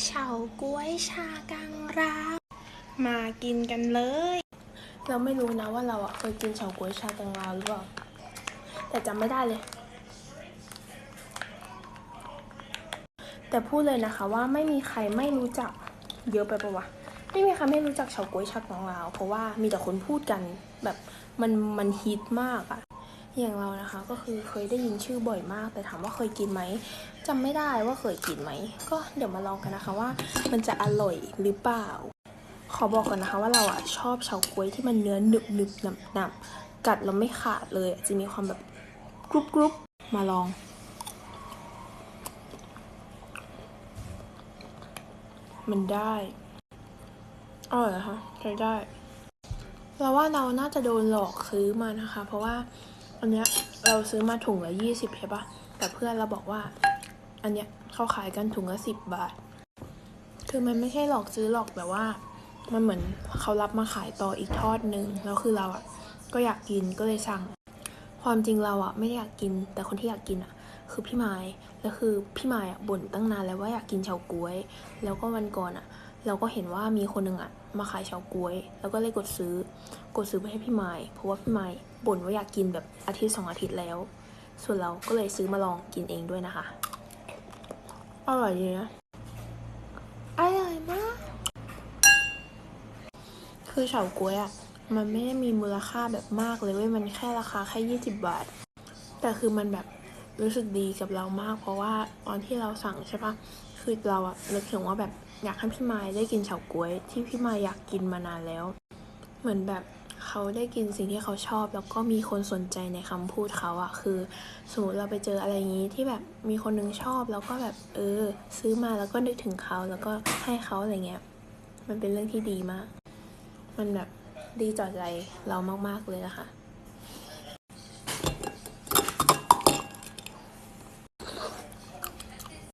เฉาก๊วยชากังราวมากินกันเลย เราไม่รู้นะว่าเราอะเคยกินเฉาก๊วยชากังราวหรือเปล่า แต่จำไม่ได้เลย แต่พูดเลยนะคะว่าไม่มีใครไม่รู้จักเยอะไปปะวะ ไม่มีใครไม่รู้จักเฉาก๊วยชากังราวเพราะว่ามีแต่คนพูดกันแบบมันมันฮิตมากอะ อย่างเรานะคะก็คือเคยได้ยินชื่อบ่อยมาก แต่ถามว่าเคยกินไหมจำไม่ได้ว่าเคยกินไหม ก็เดี๋ยวมาลองกันนะคะว่า มันจะอร่อยหรือเปล่า ขอบอกก่อนนะคะว่าเราอะชอบเฉาก๊วยที่มันเนื้อหนึบหนึบหนับหนับกัดแล้วไม่ขาดเลยจะมีความแบบกรุบกรุบมาลองมันได้อร่อยนะคะใช้ได้ เราว่าเราน่าจะโดนหลอกซื้อมานะคะ เพราะว่า อันเนี้ยเราซื้อมาถุงละยี่สิบใช่ปะแต่เพื่อนเราบอกว่า อันเนี้ยเขาขายกันถุงละสิบบาท คือมันไม่ใช่หลอกซื้อหรอกแต่ว่า มันเหมือนเขารับมาขายต่ออีกทอดหนึ่งแล้วคือเราอะ ก็อยากกินก็เลยสั่ง ความจริงเราอะไม่ได้อยากกิน แต่คนที่อยากกินอะ คือพี่ไม้แล้วคือพี่ไม้อะบ่นตั้งนานแล้วว่าอยากกินเฉาก๊วย แล้วก็วันก่อนอะ เราก็เห็นว่ามีคนหนึ่งอะมาขายเฉาก๊วย แล้วก็เลยกดซื้อ กดซื้อไปให้พี่ไม้เพราะว่าพี่ไม้บ่นว่าอยากกินแบบอาทิตย์สองอาทิตย์แล้ว ส่วนเราก็เลยซื้อมาลองกินเองด้วยนะคะ อร่อยดีนะ อร่อยมาก คือเฉาก๊วยอะมันไม่ได้มีมูลค่าแบบมากเลยเว้ย มันแค่ราคาแค่ยี่สิบบาท แต่คือมันแบบ รู้สึกดีกับเรามาก เพราะว่าตอนที่เราสั่งใช่ปะคือเราอะนึกถึงว่าแบบอยากให้พี่มายได้กินเฉาก๊วย ที่พี่มายอยากกินมานานแล้ว เหมือนแบบเขาได้กินสิ่งที่เขาชอบ แล้วก็มีคนสนใจในคำพูดเขาอะคือ สมมติเราไปเจออะไรอย่างนี้ที่แบบมีคนนึงชอบแล้วก็แบบเออ ซื้อมาแล้วก็นึกถึงเขาแล้วก็ให้เขาอะไรเงี้ยมันเป็นเรื่องที่ดีมาก มันแบบดีต่อใจเรามากๆเลยนะคะ